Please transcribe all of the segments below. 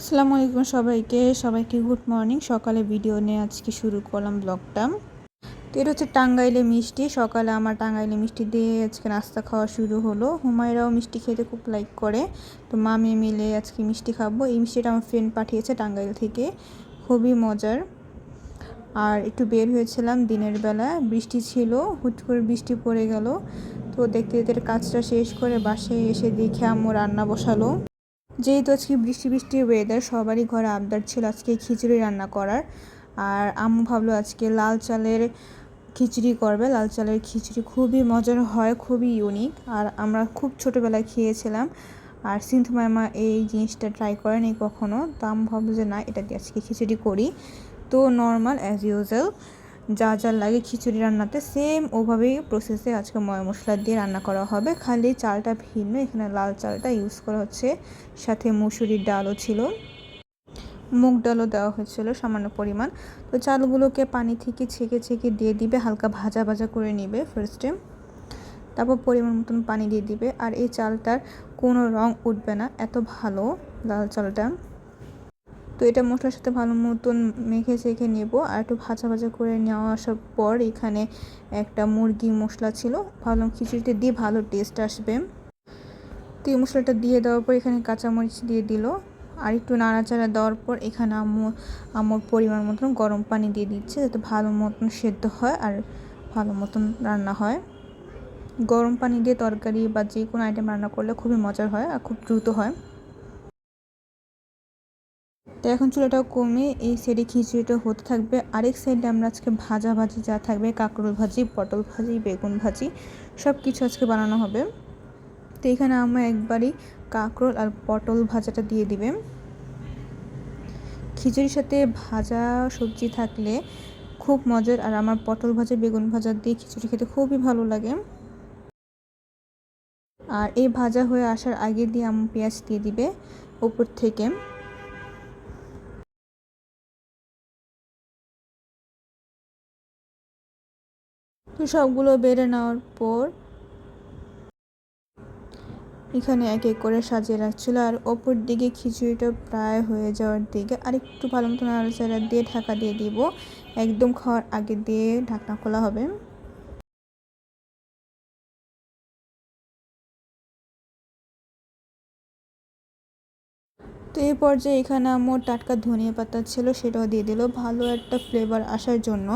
আসসালামু আলাইকুম সবাইকে। সবাইকে গুড মর্নিং। সকালে ভিডিও নিয়ে আজকে শুরু করলাম ব্লগটা। তো এটা হচ্ছে টাঙ্গাইলে মিষ্টি। সকালে আমার টাঙ্গাইলে মিষ্টি দিয়ে আজকে নাস্তা খাওয়া শুরু হলো। হুমায়রাও মিষ্টি খেতে খুব লাইক করে। তো মামি মিলে আজকে মিষ্টি খাব। এই মিষ্টিটা আমার ফ্রেন্ড পাঠিয়েছে টাঙ্গাইল থেকে। খুবই মজার। আর একটু বের হয়েছিলাম দিনের বেলা। বৃষ্টি ছিল। হুট করে বৃষ্টি পড়ে গেল। তো দেখতে দেখতে কাজটা শেষ করে বাসায় এসে দেখে আম্মু রান্না বসালো। যেহেতু আজকে বৃষ্টি বৃষ্টি ওয়েদার সবারই ঘরে আবদার ছিল আজকে খিচুড়ি রান্না করার। আর আম্মু ভাবলো আজকে লাল চালের খিচুড়ি করবে। লাল চালের খিচুড়ি খুবই মজার হয়, খুবই ইউনিক আর আমরা খুব ছোটোবেলায় খেয়েছিলাম। আর সিন্ধু মামা এই জিনিসটা ট্রাই করেনি কখনো। তো আমি ভাবলো যে না, এটা দিয়ে আজকে খিচুড়ি করি। তো নর্মাল অ্যাজ ইউজুয়াল যা যা লাগে খিচুড়ি রান্নাতে সেম ওভাবেই প্রসেসে আজকে ময় মশলা দিয়ে রান্না করা হবে। খালি চালটা ভিন্ন, এখানে লাল চালটা ইউজ করা হচ্ছে। সাথে মুসুরির ডালও ছিল। মুগ ডালও দেওয়া হয়েছিল সামান্য পরিমাণ। তো চালগুলোকে পানি থেকে ছেঁকে ছেঁকে দিয়ে দিবে, হালকা ভাজা ভাজা করে নিবে ফার্স্টে তারপর পরিমাণ মতন পানি দিয়ে দিবে। আর এই চালটার কোনো রং উঠবে না, এত ভালো লাল চালটা। তো এটা মশলার সাথে ভালো মতন মেখে চেখে নেব আর একটু ভাজা ভাজা করে নেওয়া আসার পর এখানে একটা মুরগি মশলা ছিল। ভালো খিচুড়িতে দিয়ে ভালো টেস্ট আসবে। তো এই মশলাটা দিয়ে দেওয়ার পর এখানে কাঁচামরিচ দিয়ে দিল। আর একটু নাড়াচাড়া দেওয়ার পর এখানে আম্মু আম্মুর পরিমাণ মতন গরম পানি দিয়ে দিচ্ছে যাতে ভালো মতন সেদ্ধ হয় আর ভালো মতন রান্না হয়। গরম পানি দিয়ে তরকারি বা যে কোনো আইটেম রান্না করলে খুবই মজার হয় আর খুব দ্রুত হয়। তো এখন চুলাটাও কমে, এই সাইডে খিচুড়িটা হতে থাকবে। আরেক সাইডে আমরা আজকে ভাজা ভাজি যা থাকবে, কাঁকরোল ভাজি, পটল ভাজি, বেগুন ভাজি সব কিছু আজকে বানানো হবে। তো এখানে আমরা একবারই কাঁকরোল আর পটল ভাজাটা দিয়ে দিবে। খিচুড়ির সাথে ভাজা সবজি থাকলে খুব মজার, আর আমার পটল ভাজা, বেগুন ভাজা দিয়ে খিচুড়ি খেতে খুবই ভালো লাগে। আর এই ভাজা হয়ে আসার আগে দিয়ে আমি পেঁয়াজ দিয়ে দিবে উপর থেকে। তো সবগুলো বেড়ে নেওয়ার পর এখানে এক এক করে সাজিয়ে রাখছিল। আর ওপর দিকে খিচুড়িটা প্রায় হয়ে যাওয়ার দিকে আর একটু ভালো মতো নাড়াচাড়া দিয়ে ঢাকা দিয়ে দিব। একদম খাওয়ার আগে দিয়ে ঢাকনা খোলা হবে। তো এই পর্যায়ে এখানে আমার টাটকা ধনিয়া পাতা ছিল সেটাও দিয়ে দিল। ভালো একটা ফ্লেভার আসার জন্য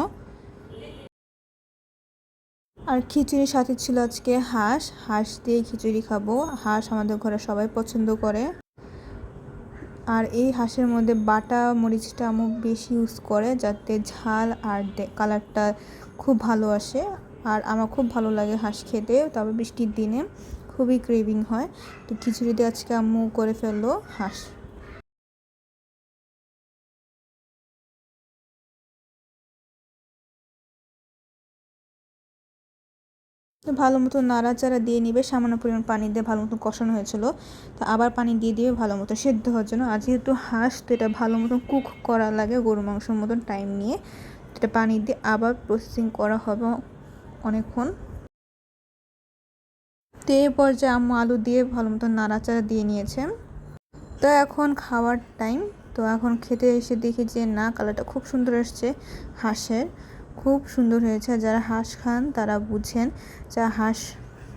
আর খিচুড়ির সাথে ছিল আজকে হাঁস। হাঁস দিয়ে খিচুড়ি খাব। হাঁস আমাদের ঘরে সবাই পছন্দ করে। আর এই হাঁসের মধ্যে বাটা মরিচটা আমার বেশি ইউজ করে যাতে ঝাল আর কালারটা খুব ভালো আসে। আর আমার খুব ভালো লাগে হাঁস খেতে, তবে বৃষ্টির দিনে খুবই ক্রেভিং হয়। তো খিচুড়িতে আজকে আম্মু করে ফেলল হাঁস। তো ভালো মতো নাড়াচাড়া দিয়ে নিবে, সামান্য পরিমাণ পানি দিয়ে ভালো মতো কষানো হয়েছিল। তো আবার পানি দিয়ে দিবে ভালো মতো সেদ্ধ হওয়ার জন্য আর যেহেতু হাঁস, তো এটা ভালো মতো কুক করা লাগে গরু মাংসের মতন টাইম নিয়ে। এটা পানি দিয়ে আবার প্রসেসিং করা হবে অনেকক্ষণ। তো এই পর্যায়ে আম্মু আলু দিয়ে ভালো মতো নাড়াচাড়া দিয়ে নিয়েছে। তো এখন খাওয়ার টাইম তো এখন খেতে এসে দেখি যে না, কালারটা খুব সুন্দর আসছে হাঁসের। খুব সুন্দর হয়েছে। যারা হাঁস খান, তারা বুঝেন যা হাঁস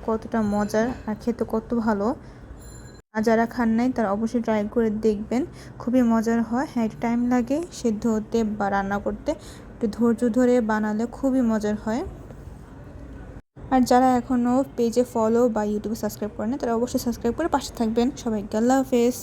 কতটা মজার আর খেতে কত ভালো। আর যারা খান নাই, তারা অবশ্যই ট্রাই করে দেখবেন। খুবই মজার হয়। হ্যাঁ টাইম লাগে সেদ্ধ হতে বা রান্না করতে। একটু ধৈর্য ধরে বানালে খুবই মজার হয়। আর যারা এখনও পেজে ফলো বা ইউটিউবে সাবস্ক্রাইব করেন তারা অবশ্যই সাবস্ক্রাইব করে পাশে থাকবেন। সবাইকে আল্লাহ হাফেজ।